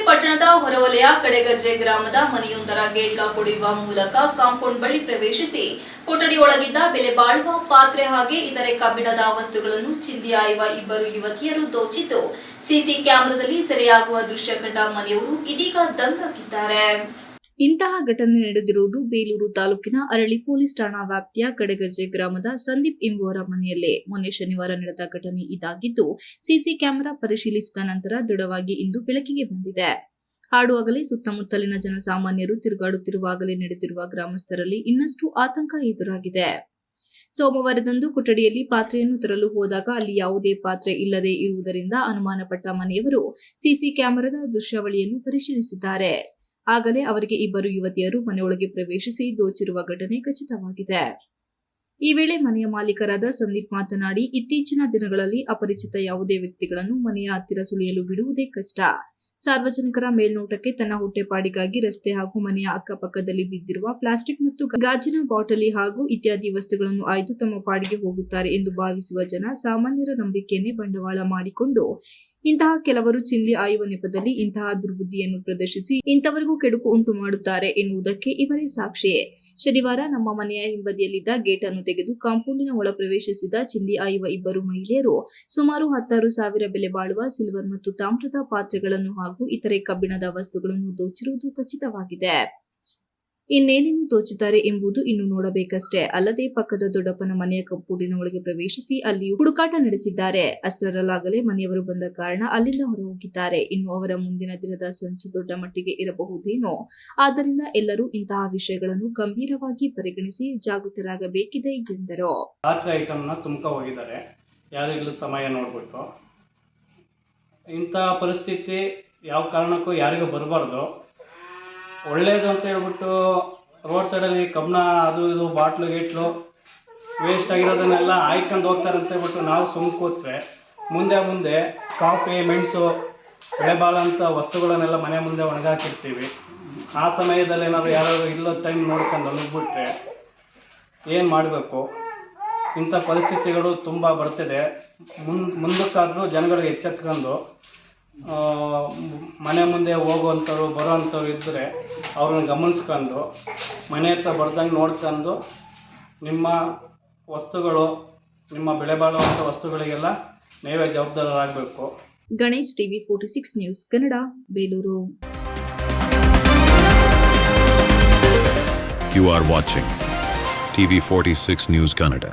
ಪಟ್ಟಣದ ಹೊರವಲಯ ಕಡೆಗರ್ಜೆ ಗ್ರಾಮದ ಮನೆಯೊಂದರ gate lock ಹೊಡೆಯುವ ಮೂಲಕ ಕಾಂಪೌಂಡ್ ಬಳಿ ಪ್ರವೇಶಿಸಿ ಕೊಠಡಿಯೊಳಗಿದ್ದ ಬೆಲೆ ಬಾಳುವ ಪಾತ್ರೆ ಹಾಗೆ ಇತರೆ ಕಬ್ಬಿಣದ ವಸ್ತುಗಳನ್ನು ಚಿಂದಿ ಆಯುವ ಇಬ್ಬರು ಯುವತಿಯರು ದೋಚಿದ್ದು ಸಿಸಿ ಕ್ಯಾಮೆರಾದಲ್ಲಿ ಸೆರೆಯಾಗುವ ದೃಶ್ಯ ಕಂಡ ಮನೆಯವರು ಇದೀಗ ದಂಗಾಗಿದ್ದಾರೆ ಇಂತಹ ಘಟನೆ ನಡೆದಿರುವುದು ಬೇಲೂರು ತಾಲೂಕಿನ ಅರಳಿ ಪೊಲೀಸ್ ಠಾಣಾ ವ್ಯಾಪ್ತಿಯ ಕಡೆಗಜ್ಜೆ ಗ್ರಾಮದ ಸಂದೀಪ್ ಎಂಬುವರ ಮನೆಯಲ್ಲೇ ಮೊನ್ನೆ ಶನಿವಾರ ನಡೆದ ಘಟನೆ ಇದಾಗಿದ್ದು, ಸಿಸಿ ಕ್ಯಾಮೆರಾ ಪರಿಶೀಲಿಸಿದ ನಂತರ ದೃಢವಾಗಿ ಇಂದು ಬೆಳಕಿಗೆ ಬಂದಿದೆ. ಹಾಡುವಾಗಲೇ ಸುತ್ತಮುತ್ತಲಿನ ಜನಸಾಮಾನ್ಯರು ತಿರುಗಾಡುತ್ತಿರುವಾಗಲೇ ನಡೆದಿರುವ ಗ್ರಾಮಸ್ಥರಲ್ಲಿ ಇನ್ನಷ್ಟು ಆತಂಕ ಎದುರಾಗಿದೆ. ಸೋಮವಾರದಂದು ಕೊಠಡಿಯಲ್ಲಿ ಪಾತ್ರೆಯನ್ನು ತರಲು ಹೋದಾಗ ಅಲ್ಲಿ ಯಾವುದೇ ಪಾತ್ರೆ ಇಲ್ಲದೆ ಇರುವುದರಿಂದ ಅನುಮಾನಪಟ್ಟ ಮನೆಯವರು ಸಿಸಿ ಕ್ಯಾಮೆರಾದ ದೃಶ್ಯಾವಳಿಯನ್ನು ಪರಿಶೀಲಿಸಿದ್ದಾರೆ. ಆಗಲೇ ಅವರಿಗೆ ಇಬ್ಬರು ಯುವತಿಯರು ಮನೆಯೊಳಗೆ ಪ್ರವೇಶಿಸಿ ದೋಚಿರುವ ಘಟನೆ ಖಚಿತವಾಗಿದೆ. ಈ ವೇಳೆ ಮನೆಯ ಮಾಲೀಕರಾದ ಸಂದೀಪ್ ಮಾತನಾಡಿ, ಇತ್ತೀಚಿನ ದಿನಗಳಲ್ಲಿ ಅಪರಿಚಿತ ಯಾವುದೇ ವ್ಯಕ್ತಿಗಳನ್ನು ಮನೆಯ ಹತ್ತಿರ ಸುಳಿಯಲು ಬಿಡುವುದೇ ಕಷ್ಟ. ಸಾರ್ವಜನಿಕರ ಮೇಲ್ನೋಟಕ್ಕೆ ತನ್ನ ಹೊಟ್ಟೆಪಾಡಿಗಾಗಿ ರಸ್ತೆ ಹಾಗೂ ಮನೆಯ ಅಕ್ಕಪಕ್ಕದಲ್ಲಿ ಬಿದ್ದಿರುವ ಪ್ಲಾಸ್ಟಿಕ್ ಮತ್ತು ಗಾಜಿನ ಬಾಟಲಿ ಹಾಗೂ ಇತ್ಯಾದಿ ವಸ್ತುಗಳನ್ನು ಆಯ್ದು ತಮ್ಮ ಪಾಡಿಗೆ ಹೋಗುತ್ತಾರೆ ಎಂದು ಭಾವಿಸುವ ಜನ ಸಾಮಾನ್ಯರ ನಂಬಿಕೆಯನ್ನೇ ಬಂಡವಾಳ ಮಾಡಿಕೊಂಡು ಇಂತಹ ಕೆಲವರು ಚಿಂದಿ ಆಯುವ ನೆಪದಲ್ಲಿ ಇಂತಹ ದುರ್ಬುದ್ಧಿಯನ್ನು ಪ್ರದರ್ಶಿಸಿ ಇಂಥವರಿಗೂ ಕೆಡುಕು ಉಂಟು ಮಾಡುತ್ತಾರೆ ಎನ್ನುವುದಕ್ಕೆ ಇವರೇ ಸಾಕ್ಷಿಯೇ. ಶನಿವಾರ ನಮ್ಮ ಮನೆಯ ಹಿಂಬದಿಯಲ್ಲಿದ್ದ ಗೇಟ್ ಅನ್ನು ತೆಗೆದು ಕಾಂಪೌಂಡಿನ ಒಳ ಪ್ರವೇಶಿಸಿದ ಚಿಂದಿ ಆಯುವ ಇಬ್ಬರು ಮಹಿಳೆಯರು ಸುಮಾರು ಹತ್ತಾರು ಸಾವಿರ ಬೆಲೆ ಬಾಳುವ ಸಿಲ್ವರ್ ಮತ್ತು ತಾಮ್ರದ ಪಾತ್ರೆಗಳನ್ನು ಹಾಗೂ ಇತರೆ ಕಬ್ಬಿಣದ ವಸ್ತುಗಳನ್ನು ದೋಚಿರುವುದು ಖಚಿತವಾಗಿದೆ. ಇನ್ನೇನೇನು ದೋಚಿದ್ದಾರೆ ಎಂಬುದು ಇನ್ನು ನೋಡಬೇಕಷ್ಟೇ. ಅಲ್ಲದೆ ಪಕ್ಕದ ದೊಡ್ಡಪ್ಪನ ಮನೆಯ ಕಂಪೌಂಡಿನ ಒಳಗೆ ಪ್ರವೇಶಿಸಿ ಅಲ್ಲಿ ಹುಡುಕಾಟ ನಡೆಸಿದ್ದಾರೆ. ಅಷ್ಟರಲ್ಲಾಗಲೇ ಮನೆಯವರು ಬಂದ ಕಾರಣ ಅಲ್ಲಿಂದ ಹೊರ ಹೋಗಿದ್ದಾರೆ ಇನ್ನು ಅವರ ಮುಂದಿನ ದಿನದ ಸಂಚು ದೊಡ್ಡ ಮಟ್ಟಿಗೆ ಇರಬಹುದೇನೋ. ಆದ್ದರಿಂದ ಎಲ್ಲರೂ ಇಂತಹ ವಿಷಯಗಳನ್ನು ಗಂಭೀರವಾಗಿ ಪರಿಗಣಿಸಿ ಜಾಗೃತರಾಗಬೇಕಿದೆ ಎಂದರು. ಯಾರಿಗಲೂ ಸಮಯ ನೋಡ್ಬಿಟ್ಟು. ಇಂಥ ಪರಿಸ್ಥಿತಿ ಯಾವ ಕಾರಣಕ್ಕೂ ಯಾರಿಗೂ ಬರಬಾರ್ದು. ಒಳ್ಳೇದು ಅಂತ ಹೇಳ್ಬಿಟ್ಟು ರೋಡ್ ಸೈಡಲ್ಲಿ ಕಬ್ಬಣ, ಅದು ಇದು, ಬಾಟ್ಲು, ಗೀಟ್ಲು ವೇಸ್ಟ್ ಆಗಿರೋದನ್ನೆಲ್ಲ ಆಯ್ಕೊಂಡು ಹೋಗ್ತಾರೆ ಅಂತ ಹೇಳ್ಬಿಟ್ಟು ನಾವು ಸುಮ್ಮನೆ ಕೂತ್ರೆ, ಮುಂದೆ ಮುಂದೆ ಕಾಫಿ, ಮೆಣಸು ಬೆಳೆಬಾಳಂಥ ವಸ್ತುಗಳನ್ನೆಲ್ಲ ಮನೆ ಮುಂದೆ ಒಣಗಾಕಿರ್ತೀವಿ. ಆ ಸಮಯದಲ್ಲಿ ಏನಾದ್ರು ಯಾರಾದ್ರು ಇಲ್ಲೋ ಟೈಮ್ ನೋಡ್ಕೊಂಡು ನುಗ್ಬಿಟ್ರೆ ಏನು ಮಾಡಬೇಕು? ಇಂಥ ಪರಿಸ್ಥಿತಿಗಳು ತುಂಬ ಬರ್ತಿದೆ. ಮುಂದೆ, ಮುಂದಕ್ಕಾದರೂ ಜನಗಳು ಎಚ್ಚೆತ್ಕೊಂಡು ಮನೆ ಮುಂದೆ ಹೋಗುವಂಥವ್ರು, ಬರೋವಂಥವ್ರು ಇದ್ದರೆ ಅವ್ರನ್ನ ಗಮನಿಸ್ಕೊಂಡು ಮನೆ ಹತ್ರ ಬರ್ದಂಗೆ ನೋಡ್ಕೊಂಡು ನಿಮ್ಮ ವಸ್ತುಗಳು ನಿಮ್ಮ ಬೆಲೆ ಬಾಳುವಂಥ ವಸ್ತುಗಳಿಗೆಲ್ಲ ನೀವೇ ಜವಾಬ್ದಾರರಾಗಬೇಕು Ganesh TV forty six news Kannada Belur you You are watching TV46 News Canada.